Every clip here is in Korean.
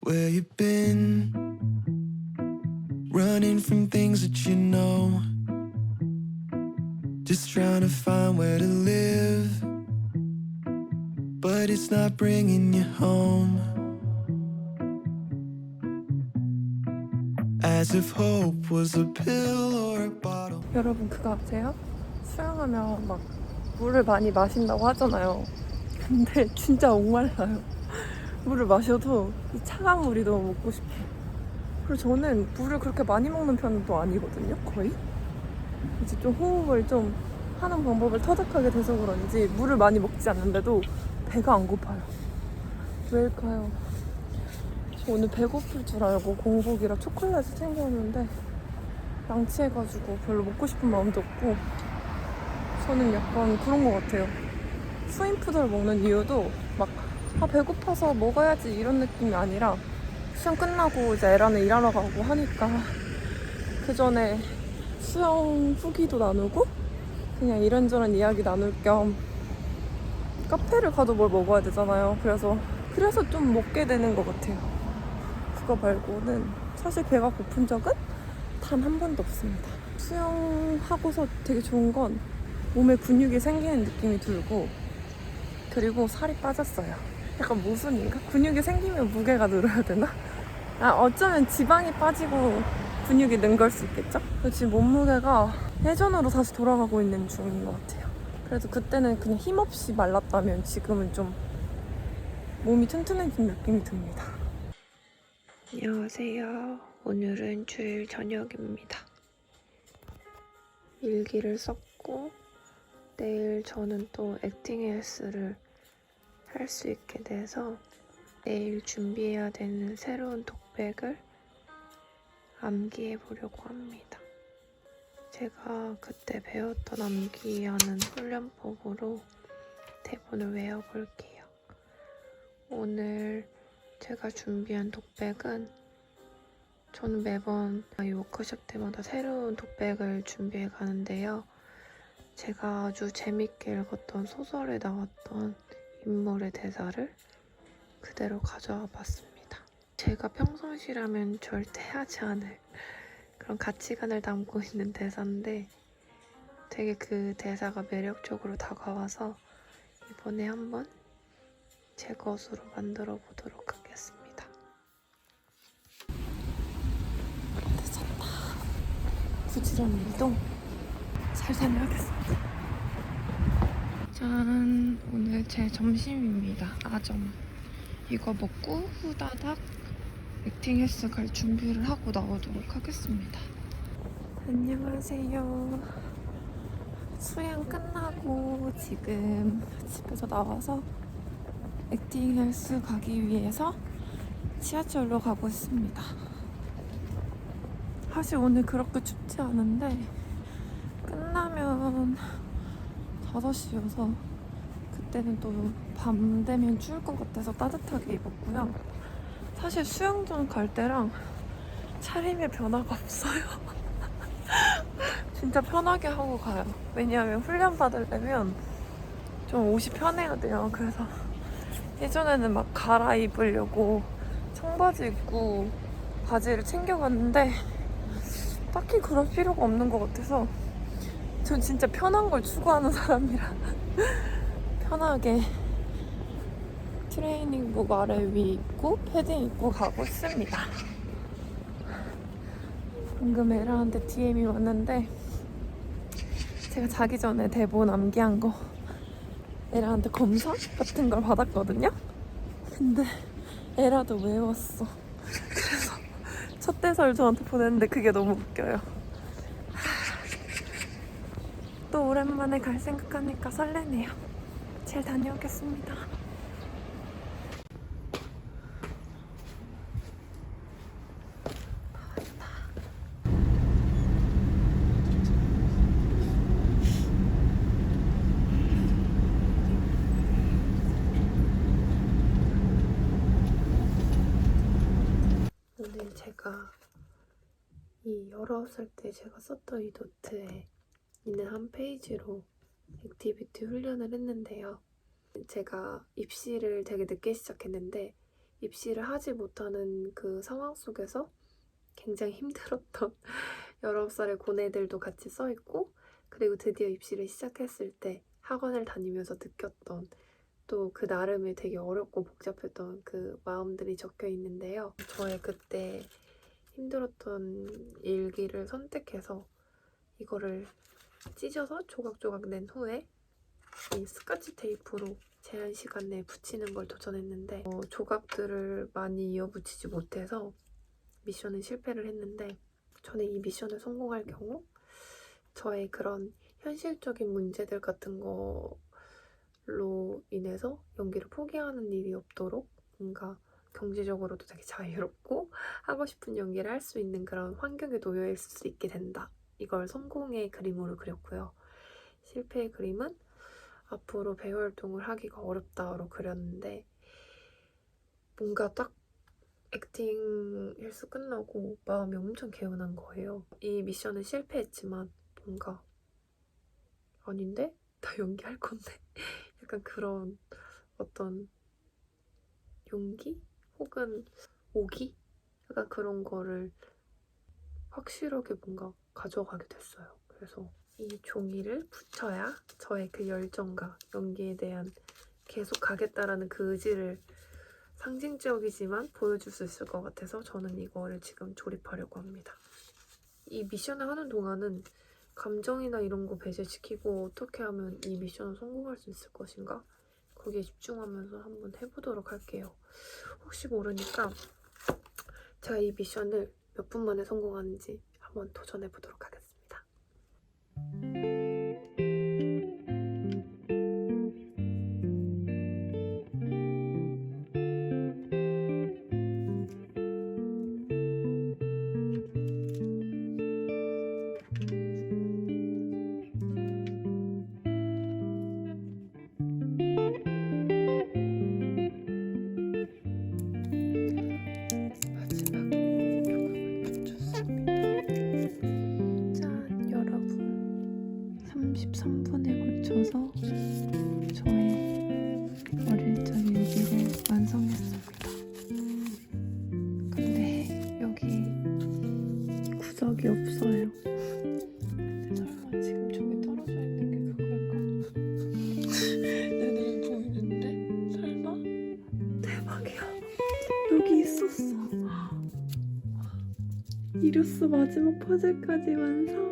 Where you been? Running from things that you know. Just trying to find where to live. But it's not bringing you home. As if hope was a pill or a bottle. 여러분 그거 아세요? 수영하면 막 물을 많이 마신다고 하잖아요. 근데 진짜 목말라요. 물을 마셔도 이 차가운 물이 너무 먹고 싶어요. 그리고 저는 물을 그렇게 많이 먹는 편도 아니거든요, 거의. 이제 좀 호흡을 좀 하는 방법을 터득하게 돼서 그런지 물을 많이 먹지 않는데도 배가 안 고파요. 왜일까요? 저 오늘 배고플 줄 알고 공복이라 초콜릿을 챙겨왔는데 양치해가지고 별로 먹고 싶은 마음도 없고 저는 약간 그런 것 같아요. 스윙푸드를 먹는 이유도 막 아, 배고파서 먹어야지 이런 느낌이 아니라 수영 끝나고 이제 애라는 일하러 가고 하니까 그 전에 수영 후기도 나누고 그냥 이런저런 이야기 나눌 겸 카페를 가도 뭘 먹어야 되잖아요. 그래서 그래서 좀 먹게 되는 것 같아요. 그거 말고는 사실 배가 고픈 적은 단 한 번도 없습니다. 수영하고서 되게 좋은 건 몸에 근육이 생기는 느낌이 들고 그리고 살이 빠졌어요. 약간 모순인가? 근육이 생기면 무게가 늘어야 되나? 아, 어쩌면 지방이 빠지고 근육이 는 걸 수 있겠죠? 지금 몸무게가 예전으로 다시 돌아가고 있는 중인 것 같아요. 그래도 그때는 그냥 힘없이 말랐다면 지금은 좀 몸이 튼튼해진 느낌이 듭니다. 안녕하세요. 오늘은 주일 저녁입니다. 일기를 썼고 내일 저는 또 액팅 헬스를 할 수 있게 돼서 내일 준비해야 되는 새로운 독백을 암기해 보려고 합니다. 제가 그때 배웠던 암기하는 훈련법으로 대본을 외워볼게요. 오늘 제가 준비한 독백은 저는 매번 이 워크숍 때마다 새로운 독백을 준비해 가는데요. 제가 아주 재밌게 읽었던 소설에 나왔던 인물의 대사를 그대로 가져와 봤습니다. 제가 평상시라면 절대 하지 않을 그런 가치관을 담고 있는 대사인데 되게 그 대사가 매력적으로 다가와서 이번에 한번 제 것으로 만들어 보도록 하겠습니다. 늦었다. 부지런히 이동. 잘 다녀오겠습니다. 짠, 오늘 제 점심입니다. 아점. 이거 먹고 후다닥 액팅 헬스 갈 준비를 하고 나오도록 하겠습니다. 안녕하세요. 수영 끝나고 지금 집에서 나와서 액팅 헬스 가기 위해서 지하철로 가고 있습니다. 사실 오늘 그렇게 춥지 않은데 끝나면 5시여서 그때는 또 밤 되면 추울 것 같아서 따뜻하게 입었고요. 사실 수영장 갈 때랑 차림의 변화가 없어요. 진짜 편하게 하고 가요. 왜냐하면 훈련 받으려면 좀 옷이 편해야 돼요. 그래서 예전에는 막 갈아입으려고 청바지 입고 바지를 챙겨갔는데 딱히 그럴 필요가 없는 것 같아서 전 진짜 편한 걸 추구하는 사람이라 편하게 트레이닝복 아래 위 입고 패딩 입고 가고 있습니다. 방금 에라한테 DM이 왔는데 제가 자기 전에 대본 암기한 거 에라한테 검사 같은 걸 받았거든요. 근데 에라도 외웠어. 그래서 첫 대사를 저한테 보냈는데 그게 너무 웃겨요. 또 오랜만에 갈 생각하니까 설레네요. 잘 다녀오겠습니다. 오늘 제가 이 19살 때 제가 썼던 이 노트에 있는 한 페이지로 액티비티 훈련을 했는데요. 제가 입시를 되게 늦게 시작했는데 입시를 하지 못하는 그 상황 속에서 굉장히 힘들었던 19살의 고뇌들도 같이 써 있고 그리고 드디어 입시를 시작했을 때 학원을 다니면서 느꼈던 또 그 나름의 되게 어렵고 복잡했던 그 마음들이 적혀 있는데요. 저의 그때 힘들었던 일기를 선택해서 이거를 찢어서 조각조각 낸 후에 이 스카치 테이프로 제한 시간 내에 붙이는 걸 도전했는데 어, 조각들을 많이 이어 붙이지 못해서 미션은 실패를 했는데 저는 이 미션을 성공할 경우 저의 그런 현실적인 문제들 같은 걸로 인해서 연기를 포기하는 일이 없도록 뭔가 경제적으로도 되게 자유롭고 하고 싶은 연기를 할 수 있는 그런 환경에 놓여 있을 수 있게 된다. 이걸 성공의 그림으로 그렸고요. 실패의 그림은 앞으로 배우 활동을 하기가 어렵다로 그렸는데 뭔가 딱 액팅 헬스 끝나고 마음이 엄청 개운한 거예요. 이 미션은 실패했지만 뭔가 아닌데? 나 연기할 건데? 약간 그런 어떤 용기? 혹은 오기? 약간 그런 거를 확실하게 뭔가 가져가게 됐어요. 그래서 이 종이를 붙여야 저의 그 열정과 연기에 대한 계속 가겠다라는 그 의지를 상징적이지만 보여줄 수 있을 것 같아서 저는 이거를 지금 조립하려고 합니다. 이 미션을 하는 동안은 감정이나 이런 거 배제시키고 어떻게 하면 이 미션을 성공할 수 있을 것인가? 거기에 집중하면서 한번 해보도록 할게요. 혹시 모르니까 제가 이 미션을 몇 분 만에 성공하는지 한번 도전해 보도록 하겠습니다. 33분에 걸쳐서 저의 어릴 적 일기를 완성했습니다. 근데 여기 구석이 없어요. 근데 설마 지금 저기 떨어져 있는 게 그걸까? 내 눈은 보이는데? 설마? 대박이야. 여기 있었어. 이루스 마지막 퍼즐까지 완성.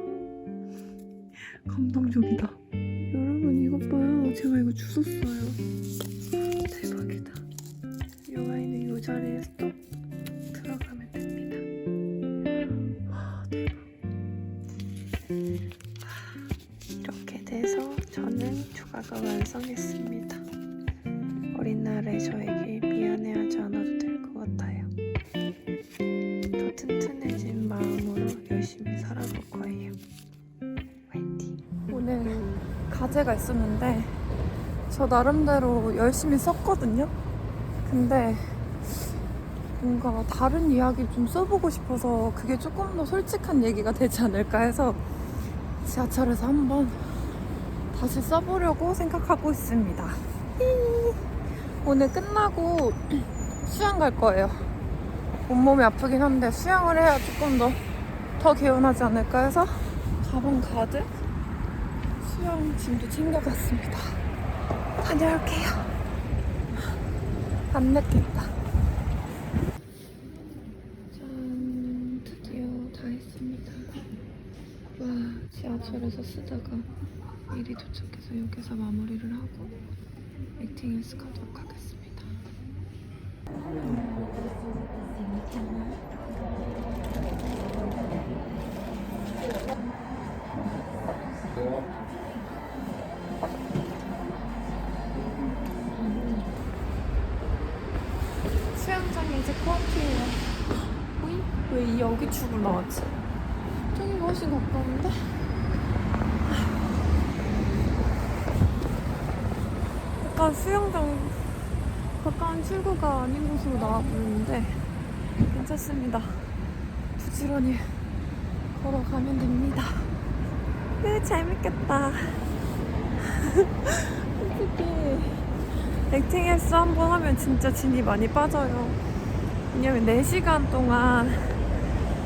완성했습니다. 어린 날에 저에게 미안해하지 않아도 될 것 같아요. 더 튼튼해진 마음으로 열심히 살아볼 거예요. 화이팅! 오늘 과제가 있었는데 저 나름대로 열심히 썼거든요. 근데 뭔가 다른 이야기 좀 써보고 싶어서 그게 조금 더 솔직한 얘기가 되지 않을까 해서 지하철에서 한번 다시 써보려고 생각하고 있습니다. 오늘 끝나고 수영 갈 거예요. 온몸이 아프긴 한데 수영을 해야 조금 더, 더 개운하지 않을까 해서 가방 가득 수영 짐도 챙겨갔습니다. 다녀올게요. 안 늦겠다. 짠, 드디어 다 했습니다. 와, 지하철에서 쓰다가 미리 도착해서 여기서 마무리를 하고 액팅 헬스 가도록 하겠습니다. 수영장이 이제 코앞이에요. 왜 여기 축을 나왔지? 저기 훨씬 가까운데? 수영장 가까운 출구가 아닌 곳으로 나와보는데 괜찮습니다. 부지런히 걸어가면 됩니다. 네, 재밌겠다. 솔직히 액팅 헬스 한 번 하면 진짜 진이 많이 빠져요. 왜냐면 4시간 동안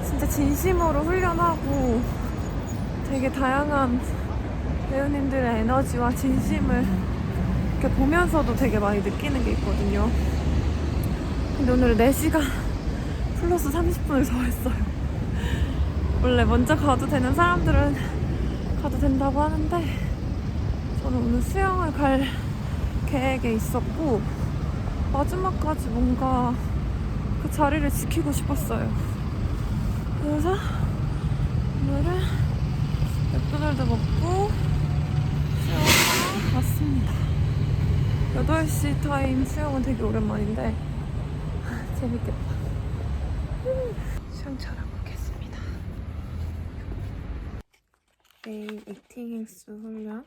진짜 진심으로 훈련하고 되게 다양한 배우님들의 에너지와 진심을 이렇게 보면서도 되게 많이 느끼는 게 있거든요. 근데 오늘 4시간 플러스 30분을 더 했어요. 원래 먼저 가도 되는 사람들은 가도 된다고 하는데 저는 오늘 수영을 갈 계획에 있었고 마지막까지 뭔가 그 자리를 지키고 싶었어요. 그래서 오늘은 맥도날드 먹고 수영하러 갔습니다. 8시 타임 수영은 되게 오랜만인데 재밌겠다. 수영 잘하고 오겠습니다. 내일 액팅 헬스 훈련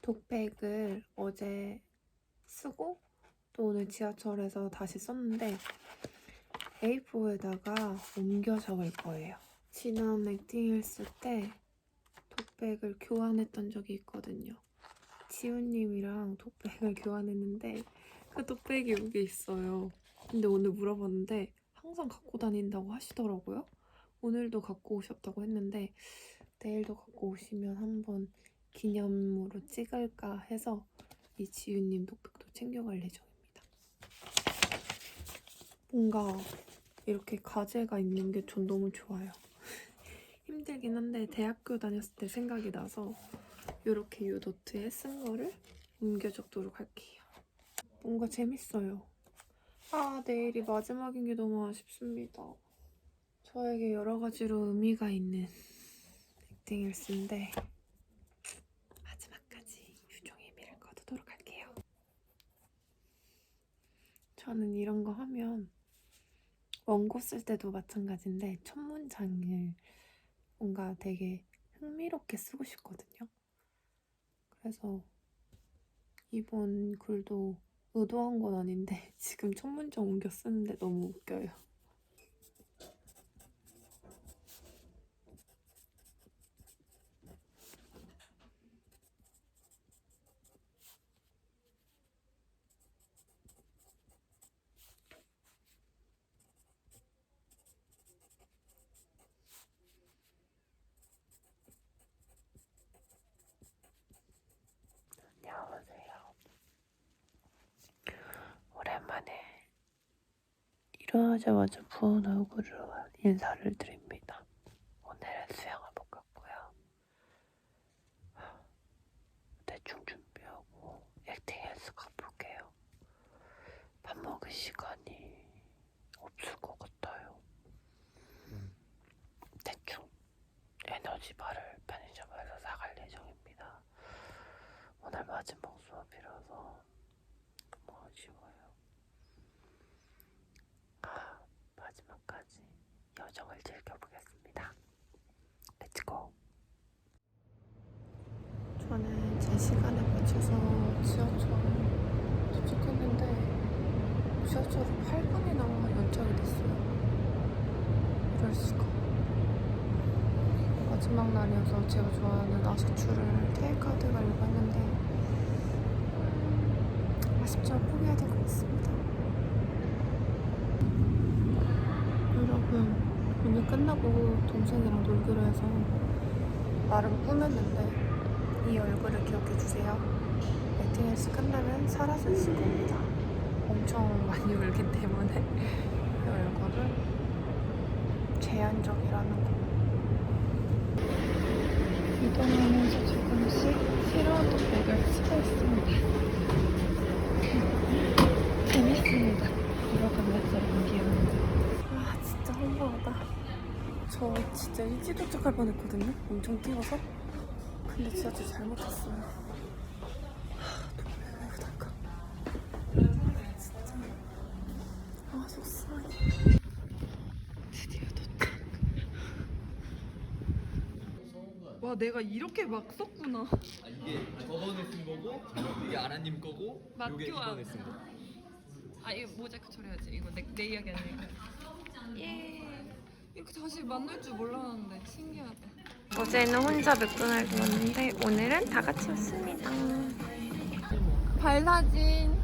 독백을 어제 쓰고 또 오늘 지하철에서 다시 썼는데 A4에다가 옮겨 적을 거예요. 지난 액팅 헬스 때 독백을 교환했던 적이 있거든요. 지훈님이랑 독백을 교환했는데 그 독백이 여기 있어요. 근데 오늘 물어봤는데 항상 갖고 다닌다고 하시더라고요. 오늘도 갖고 오셨다고 했는데 내일도 갖고 오시면 한번 기념으로 찍을까 해서 이 지윤님 독백도 챙겨갈 예정입니다. 뭔가 이렇게 가제가 있는 게 전 너무 좋아요. 힘들긴 한데 대학교 다녔을 때 생각이 나서 이렇게 요 노트에 쓴 거를 옮겨 적도록 할게요. 뭔가 재밌어요. 아, 내일이 마지막인 게 너무 아쉽습니다. 저에게 여러 가지로 의미가 있는 액팅 일스인데 마지막까지 유종의 의미를 거두도록 할게요. 저는 이런 거 하면 원고 쓸 때도 마찬가지인데 첫 문장을 뭔가 되게 흥미롭게 쓰고 싶거든요. 그래서 이번 글도 의도한 건 아닌데 지금 첫 문장 옮겨 쓰는데 너무 웃겨요. 오랜만에 일어나자마자 부은 얼굴로 인사를 드립니다. 오늘은 수영을 못 갔고요. 대충 준비하고 액팅 헬스 가볼게요. 밥 먹을 시간이 없을 것 같아요. 대충 에너지 바를 편의점에서 사갈 예정입니다. 오늘 마지막 수업이라서 너무 아쉬워요. 아, 마지막까지 여정을 즐겨보겠습니다. 렛츠고! 저는 제 시간에 맞춰서 지하철 지하철이 8분이나 연착이 됐어요. 이럴 수가. 마지막 날이어서 제가 좋아하는 아스추를 테이크아웃 가려고 했는데 음, 아쉽지만 포기해야 될 것 같습니다. 여러분 오늘 끝나고 동생이랑 놀기로 해서 나름 꾸몄는데 이 얼굴을 기억해 주세요. 에티엔스 끝나면 사라져 있을 겁니다. 엄청 많이 울기 때문에 이 얼굴은 제한적이라는 거. 이동하면서 조금씩 새로운 독백을 쓰고 있습니다. 재밌습니다. 걸어가면서 연기하는 아 진짜 황홀하다. 저 진짜 일찍 도착할 뻔했거든요. 엄청 뛰어서. 근데 지하철 잘못 탔어요. 내가 이렇게 막 썼구나. 아, 이게 저번에 쓴 거고 이게 아라님 거고 이게. 이번에 쓴 거. 아 이거 모자이크 처리해야지. 이거 내, 내 이야기 아니니까. 예. 이렇게 다시 만날 줄 몰랐는데 신기하다. 어제는 혼자 맥도날드 왔는데 오늘은 다 같이 왔습니다. 발 사진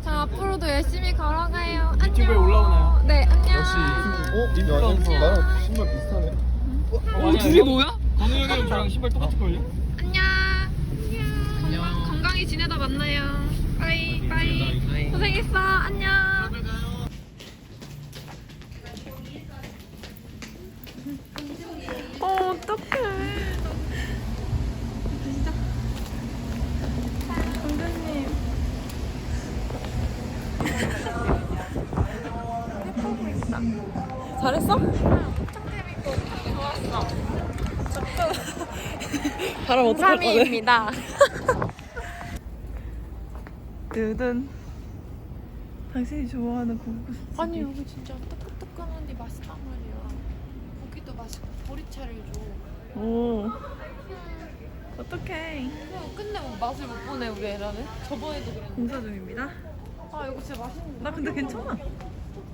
자 앞으로도 열심히 걸어가요. 안녕. 유튜브에 올라오나요? 네 안녕. 어? 인플루언서 나랑 신발 비슷하네 어, 둘이 뭐야? 건우 형이랑 저랑 신발 똑같을걸요? 안녕. 건강, 건강히 지내다 만나요. 빠이 빠이. 고생했어. 안녕. 어 어떡해. 진짜. 감독님. 예쁘고 있다. 잘했어? 엄청 재밌고 좋았어. 바람 어떡할 거네? 3위입니다. 뜨든 당신이 좋아하는 고구스 아니 여기 진짜 뜨끈뜨끈한데 맛있단 말이야. 고기도 맛있고 보리차를 줘. 오 어떡해 끝내 뭐 맛을 못 보네 우리 애라는. 저번에도 그랬는데. 공사 중입니다 아 이거 진짜 맛있는. 나 근데 괜찮아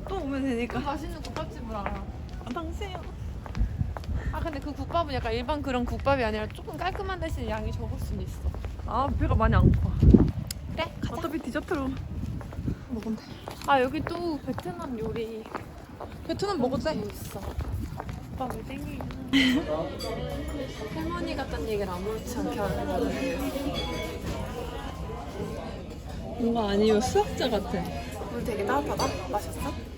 또 오면 그 되니까 맛있는 국밥집을 알아. 아, 당신이야 아 근데 그 국밥은 약간 일반 그런 국밥이 아니라 조금 깔끔한 대신 양이 적을 수는 있어. 아 배가 많이 안 고파 그래 가자. 어차피 디저트로 먹으면 돼. 아 여기 또 베트남 요리. 베트남 먹어도 돼? 있어. 국밥이 땡기긴 할머니 같다는 얘기를 아무렇지 않게 하는 거는 뭔가 아니면 수학자 같아 물 되게 따뜻하다. 마셨어?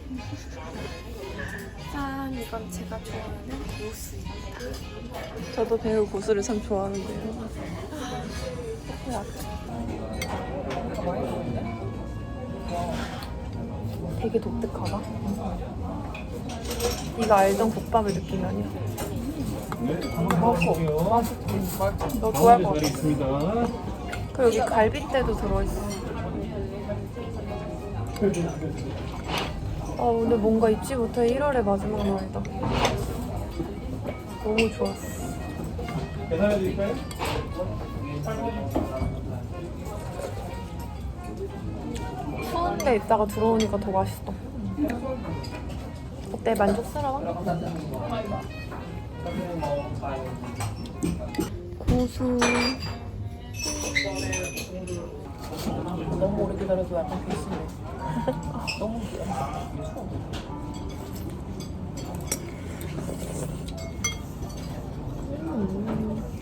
짠, 이건 제가 좋아하는 고수입니다. 저도 배우 고수를 참 좋아하는데요. 되게 독특하다. 네가 알던 국밥의 느낌이 아니야 맛있어 맛있어 너 좋아할 것 같아 그 여기 갈비대도 들어있어 아 오늘 뭔가 잊지 못할 1월의 마지막 날이다. 너무 좋았어 추운데 있다가 들어오니까 더 맛있어. 어때? 만족스러워? 고수. 너무 오래 기다려서 약간 비슷해 너무 귀엽다. 음.